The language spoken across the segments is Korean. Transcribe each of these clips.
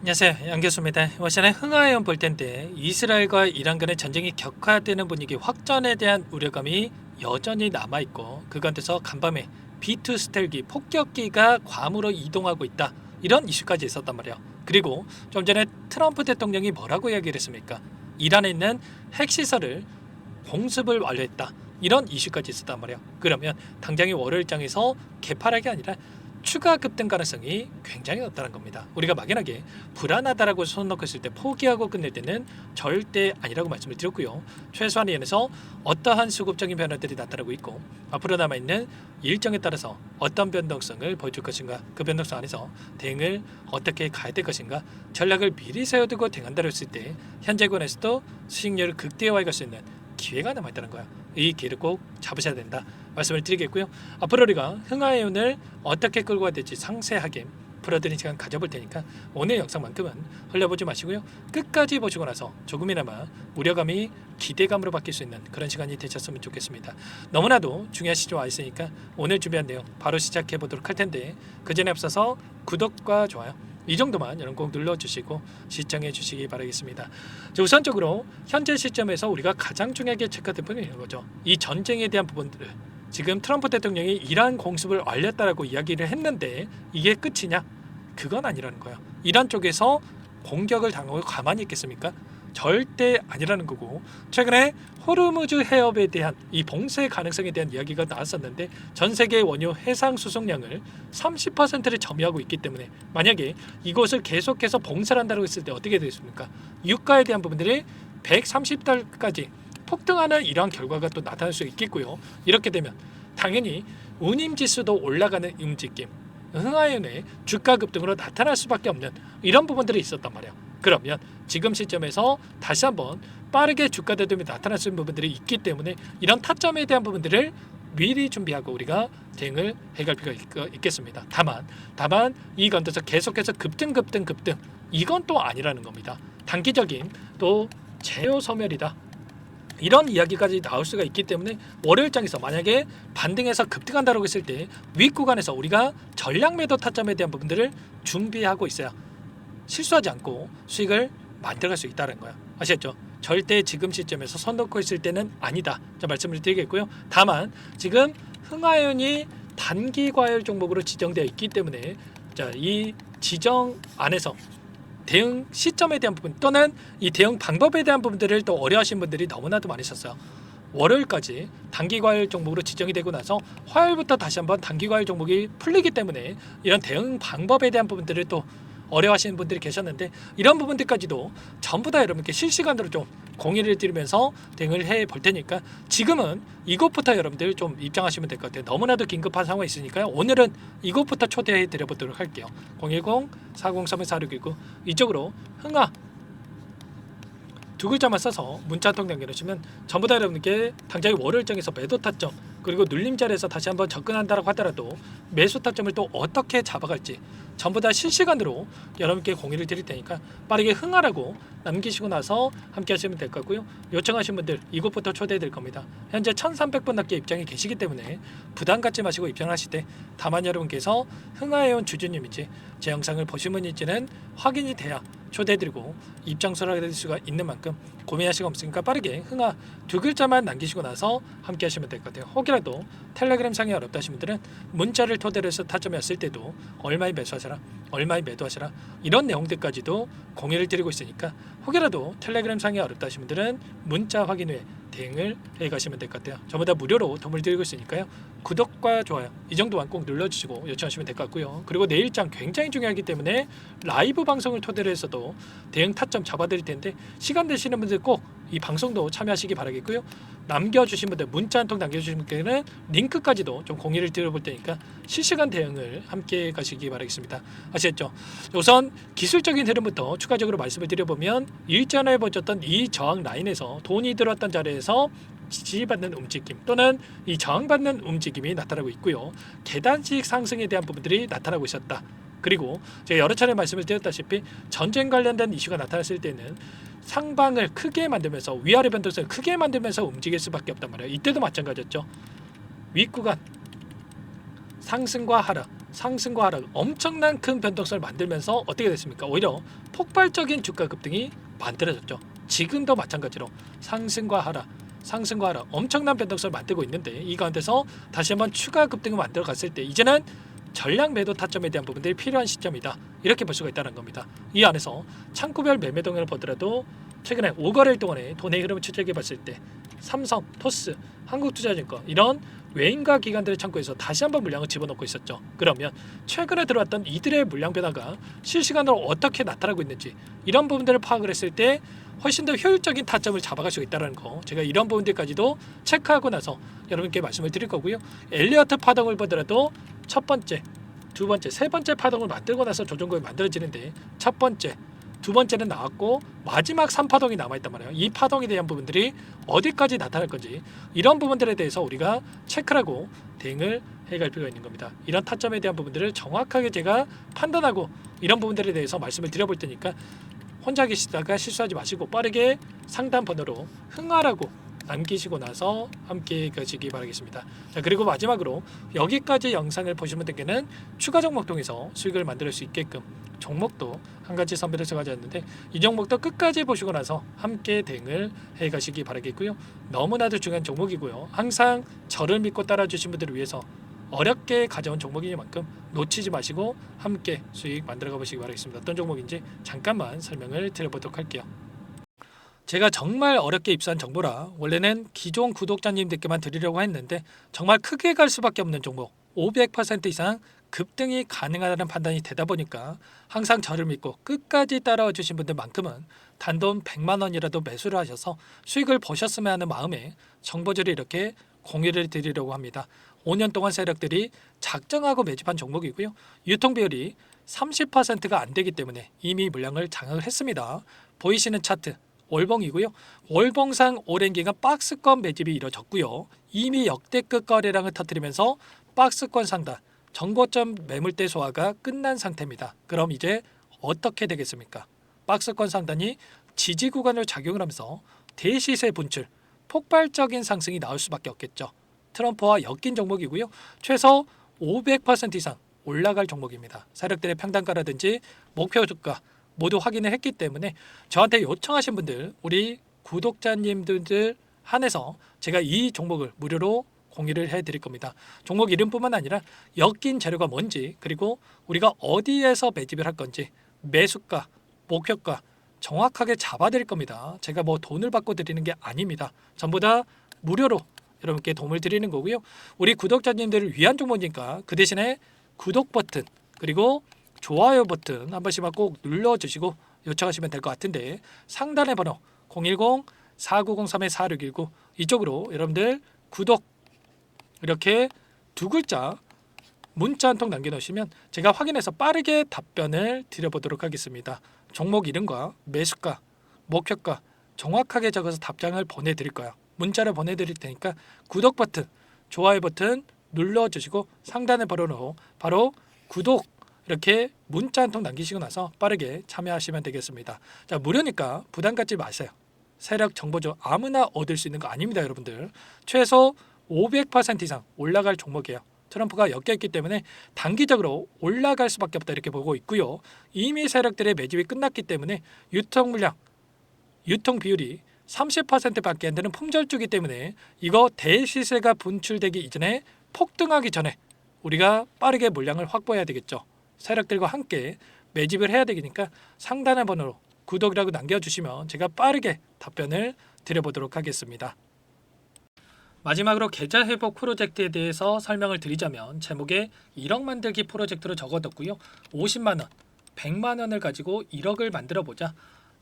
안녕하세요 양교수입니다. 시간에 흥하해원 볼 텐데 이스라엘과 이란 간의 전쟁이 격화되는 분위기 확전에 대한 우려감이 여전히 남아 있고 그 가운데서 간밤에 B2 스텔기 폭격기가 괌으로 이동하고 있다. 이런 이슈까지 있었단 말이에요. 그리고 좀 전에 트럼프 대통령이 뭐라고 이야기를 했습니까? 이란에 있는 핵시설을 공습을 완료했다. 이런 이슈까지 있었단 말이에요. 그러면 당장의 월요일장에서 개파락이 아니라 추가 급등 가능성이 굉장히 높다는 겁니다. 우리가 막연하게 불안하다라고 손 놓고 있을 때 포기하고 끝낼 때는 절대 아니라고 말씀을 드렸고요. 최소한의 면에서 어떠한 수급적인 변화들이 나타나고 있고 앞으로 남아 있는 일정에 따라서 어떤 변동성을 보여줄 것인가 그 변동성 안에서 대응을 어떻게 가야 될 것인가 전략을 미리 세워두고 대응한다고 했을 때 현재 권에서도 수익률을 극대화해 갈수 있는 기회가 남아 있다는 거야. 이 기회를 꼭 잡으셔야 된다. 말씀을 드리겠고요. 앞으로 우리가 흥하해운을 어떻게 끌고 가야 될지 상세하게 풀어드린 시간 가져볼 테니까 오늘 영상만큼은 흘려보지 마시고요. 끝까지 보시고 나서 조금이나마 우려감이 기대감으로 바뀔 수 있는 그런 시간이 되셨으면 좋겠습니다. 너무나도 중요한 시점 와 있으니까 오늘 준비한 내용 바로 시작해 보도록 할 텐데 그 전에 앞서서 구독과 좋아요 이 정도만 여러분 꼭 눌러주시고 시청해 주시기 바라겠습니다. 자, 우선적으로 현재 시점에서 우리가 가장 중요하게 체크할 부분이 있는 거죠. 이 전쟁에 대한 부분들을 지금 트럼프 대통령이 이란 공습을 완료했다라고 이야기를 했는데 이게 끝이냐? 그건 아니라는 거예요. 이란 쪽에서 공격을 당하고 가만히 있겠습니까? 절대 아니라는 거고 최근에 호르무즈 해협에 대한 이 봉쇄 가능성에 대한 이야기가 나왔었는데 전 세계 원유 해상 수송량을 30%를 점유하고 있기 때문에 만약에 이곳을 계속해서 봉쇄를 한다고 했을 때 어떻게 되겠습니까? 유가에 대한 부분들이 130달까지 폭등하는 이러한 결과가 또 나타날 수 있겠고요. 이렇게 되면 당연히 운임 지수도 올라가는 움직임, 흥하연의 주가 급등으로 나타날 수밖에 없는 이런 부분들이 있었단 말이에요. 그러면 지금 시점에서 다시 한번 빠르게 주가 대금이 나타날 수 있는 부분들이 있기 때문에 이런 타점에 대한 부분들을 미리 준비하고 우리가 대응을 해갈 필요가 있- 있겠습니다. 다만 다만 이 가운데서 계속해서 급등 급등 급등 이건 또 아니라는 겁니다. 단기적인 또 제어 소멸이다. 이런 이야기까지 나올 수가 있기 때문에 월요일장에서 만약에 반등해서 급등한다고 했을 때 윗 구간에서 우리가 전략 매도 타점에 대한 부분들을 준비하고 있어야 실수하지 않고 수익을 만들어갈 수 있다는 거야. 아시겠죠? 절대 지금 시점에서 선 놓고 있을 때는 아니다. 자 말씀을 드리겠고요. 다만 지금 흥하연이 단기 과열 종목으로 지정되어 있기 때문에 자 이 지정 안에서 대응 시점에 대한 부분 또는 이 대응 방법에 대한 부분들을 또 어려하신 분들이 너무나도 많으셨어요. 월요일까지 단기 과열 종목으로 지정이 되고 나서 화요일부터 다시 한번 단기 과열 종목이 풀리기 때문에 이런 대응 방법에 대한 부분들을 또 어려워하시는 분들이 계셨는데 이런 부분들까지도 전부 다 여러분께 실시간으로 좀 공유를 드리면서 대응을 해 볼 테니까 지금은 이것부터 여러분들 좀 입장하시면 될 것 같아요. 너무나도 긴급한 상황이 있으니까요. 오늘은 이것부터 초대해 드려 보도록 할게요. 010 403 4619 이쪽으로 흥아 두 글자만 써서 문자 통장 내주시면 전부 다 여러분께 당장의 월요일 장에서 매도 타점 그리고 눌림 자리에서 다시 한번 접근한다라고 하더라도 매수 타점을 또 어떻게 잡아갈지 전부 다 실시간으로 여러분께 공유를 드릴 테니까 빠르게 흥하라고 남기시고 나서 함께 하시면 될 것 같고요. 요청하신 분들 이곳부터 드릴 겁니다. 현재 1,300분 넘게 입장이 계시기 때문에 부담 갖지 마시고 입장을 하실 때 다만 여러분께서 흥하해온 주주님인지 제 영상을 보신 분인지는 확인이 돼야 초대해드리고 입장소를 하게 될 수가 있는 만큼 고민할 시간 없으니까 빠르게 흥하 두 글자만 남기시고 나서 함께 하시면 될 것 같아요. 혹이라도 텔레그램 상이 어렵다 하신 분들은 문자를 토대로 해서 타점이 왔을 때도 얼마에 매수하셔라 얼마에 매도하셔라 이런 내용들까지도 공유를 드리고 있으니까 혹이라도 텔레그램 상이 어렵다 하신 분들은 문자 확인 후에 대응을 해 가시면 될 것 같아요. 전부 다 무료로 도움을 드리고 있으니까요. 구독과 좋아요 이 정도만 꼭 눌러주시고 요청하시면 될 것 같고요. 그리고 내일장 굉장히 중요하기 때문에 라이브 방송을 토대로 해서도 대응 타점 잡아드릴 텐데 시간 되시는 분들 꼭 이 방송도 참여하시기 바라겠고요. 남겨주신 분들 문자 한 통 남겨주신 분께는 링크까지도 좀 공유를 드려볼 테니까 실시간 대응을 함께 가시기 바라겠습니다. 아시겠죠? 우선 기술적인 흐름부터 추가적으로 말씀을 드려보면 일전에 보셨던 이 저항 라인에서 돈이 들어왔던 자리에서 지지받는 움직임 또는 이 저항받는 움직임이 나타나고 있고요. 계단식 상승에 대한 부분들이 나타나고 있었다. 그리고 제가 여러 차례 말씀을 드렸다시피 전쟁 관련된 이슈가 나타났을 때는 상방을 크게 만들면서 위아래 변동성을 크게 만들면서 움직일 수밖에 없단 말이에요. 이때도 마찬가지였죠. 윗구간 상승과 하락, 상승과 하락 엄청난 큰 변동성을 만들면서 어떻게 됐습니까? 오히려 폭발적인 주가 급등이 만들어졌죠. 지금도 마찬가지로 상승과 하락, 상승과 하락 엄청난 변동성을 만들고 있는데 이 가운데서 다시 한번 추가 급등을 만들어 갔을 때 이제는 전량 매도 타점에 대한 부분들이 필요한 시점이다. 이렇게 볼 수가 있다는 겁니다. 이 안에서 창구별 매매 동향을 보더라도 최근에 5거래일 동안에 돈의 흐름을 추적해 봤을 때 삼성, 토스, 한국투자증권 이런 외인과 기관들의 창구에서 다시 한번 물량을 집어넣고 있었죠. 그러면 최근에 들어왔던 이들의 물량 변화가 실시간으로 어떻게 나타나고 있는지 이런 부분들을 파악을 했을 때 훨씬 더 효율적인 타점을 잡아갈 수 있다는 거 제가 이런 부분들까지도 체크하고 나서 여러분께 말씀을 드릴 거고요. 엘리어트 파동을 보더라도 첫 번째, 두 번째, 세 번째 파동을 만들고 나서 조정구이 만들어지는데 첫 번째, 두 번째는 나왔고 마지막 3파동이 남아있단 말이에요. 이 파동에 대한 부분들이 어디까지 나타날 건지 이런 부분들에 대해서 우리가 체크를 하고 대응을 해갈 필요가 있는 겁니다. 이런 타점에 대한 부분들을 정확하게 제가 판단하고 이런 부분들에 대해서 말씀을 드려볼 테니까 혼자 계시다가 실수하지 마시고 빠르게 상담 번호로 흥하라고 남기시고 나서 함께 가시기 바라겠습니다. 자 그리고 마지막으로 여기까지 영상을 보시는 분들께는 추가 종목 통해서 수익을 만들 수 있게끔 종목도 한 가지 선별을 가져왔는데 이 종목도 끝까지 보시고 나서 함께 대응을 해 가시기 바라겠고요. 너무나도 중요한 종목이고요. 항상 저를 믿고 따라 주신 분들을 위해서 어렵게 가져온 종목이니만큼 놓치지 마시고 함께 수익 만들어 가보시기 바라겠습니다. 어떤 종목인지 잠깐만 설명을 드려보도록 할게요. 제가 정말 어렵게 입수한 정보라 원래는 기존 구독자님들께만 드리려고 했는데 정말 크게 갈 수밖에 없는 종목 500% 이상 급등이 가능하다는 판단이 되다 보니까 항상 저를 믿고 끝까지 따라와 주신 분들만큼은 단돈 100만 원이라도 매수를 하셔서 수익을 보셨으면 하는 마음에 정보들을 이렇게 공유를 드리려고 합니다. 5년 동안 세력들이 작정하고 매집한 종목이고요. 유통 비율이 30%가 안 되기 때문에 이미 물량을 장악을 했습니다. 보이시는 차트 월봉이고요. 월봉상 오랜 기간 박스권 매집이 이뤄졌고요. 이미 역대급 거래량을 터뜨리면서 박스권 상단 정고점 매물대 소화가 끝난 상태입니다. 그럼 이제 어떻게 되겠습니까? 박스권 상단이 지지 구간을 작용을 하면서 대시세 분출, 폭발적인 상승이 나올 수밖에 없겠죠. 트럼프와 엮인 종목이고요. 최소 500% 이상 올라갈 종목입니다. 세력들의 평단가라든지 목표 주가 모두 확인을 했기 때문에 저한테 요청하신 분들 우리 구독자님들 한해서 제가 이 종목을 무료로 공유를 해드릴 겁니다. 종목 이름뿐만 아니라 엮인 재료가 뭔지 그리고 우리가 어디에서 매집을 할 건지 매수가, 목표가 정확하게 잡아드릴 겁니다. 제가 뭐 돈을 받고 드리는 게 아닙니다. 전부 다 무료로 여러분께 도움을 드리는 거고요. 우리 구독자님들을 위한 종목이니까 그 대신에 구독 버튼 그리고 좋아요 버튼 한 번씩만 꼭 눌러주시고 요청하시면 될 것 같은데 상단의 번호 010-4903-4619 이쪽으로 여러분들 구독 이렇게 두 글자 문자 한 통 남겨놓으시면 제가 확인해서 빠르게 답변을 드려보도록 하겠습니다. 종목 이름과 매수가, 목표가 정확하게 적어서 답장을 보내드릴 거예요. 문자를 보내드릴 테니까 구독 버튼, 좋아요 버튼 눌러주시고 상단의 번호로 바로 구독 이렇게 문자 한 통 남기시고 나서 빠르게 참여하시면 되겠습니다. 자 무료니까 부담 갖지 마세요. 세력 정보죠 아무나 얻을 수 있는 거 아닙니다, 여러분들. 최소 500% 이상 올라갈 종목이에요. 트럼프가 엮여있기 때문에 단기적으로 올라갈 수밖에 없다 이렇게 보고 있고요. 이미 세력들의 매집이 끝났기 때문에 유통 물량, 유통 비율이 30%밖에 안 되는 품절주기 때문에 이거 대시세가 분출되기 이전에 폭등하기 전에 우리가 빠르게 물량을 확보해야 되겠죠. 세력들과 함께 매집을 해야 되니까 상단의 번호로 구독이라고 남겨주시면 제가 빠르게 답변을 드려보도록 하겠습니다. 마지막으로 계좌 회복 프로젝트에 대해서 설명을 드리자면 제목에 1억 만들기 프로젝트로 적어뒀고요. 50만 원, 100만 원을 가지고 1억을 만들어 보자.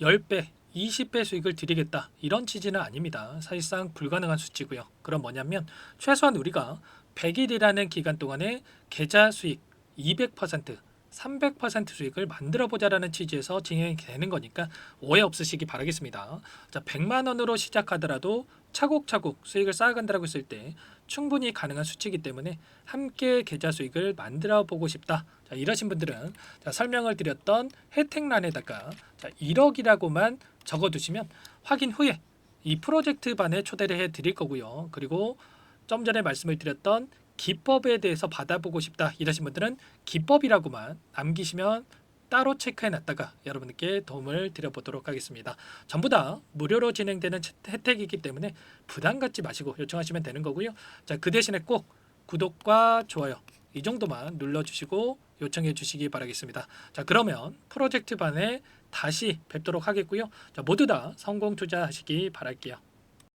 10배, 20배 수익을 드리겠다. 이런 취지는 아닙니다. 사실상 불가능한 수치고요. 그럼 뭐냐면 최소한 우리가 100일이라는 기간 동안에 계좌 수익 200% 300% 수익을 만들어 보자라는 취지에서 진행이 되는 거니까 오해 없으시기 바라겠습니다. 자, 100만 원으로 시작하더라도 차곡차곡 수익을 쌓아간다고 했을 때 충분히 가능한 수치이기 때문에 함께 계좌 수익을 만들어 보고 싶다. 자, 이러신 분들은 자, 설명을 드렸던 혜택란에다가 자, 1억이라고만 적어 두시면 확인 후에 이 프로젝트 반에 초대를 해 드릴 거고요. 그리고 좀 전에 말씀을 드렸던 기법에 대해서 받아보고 싶다 이러신 분들은 기법이라고만 남기시면 따로 체크해 놨다가 여러분께 도움을 드려보도록 하겠습니다. 전부 다 무료로 진행되는 채- 혜택이기 때문에 부담 갖지 마시고 요청하시면 되는 거고요. 자, 그 대신에 꼭 구독과 좋아요 이 정도만 눌러주시고 요청해 주시기 바라겠습니다. 자, 그러면 프로젝트 반에 다시 뵙도록 하겠고요. 자, 모두 다 성공 투자하시기 바랄게요.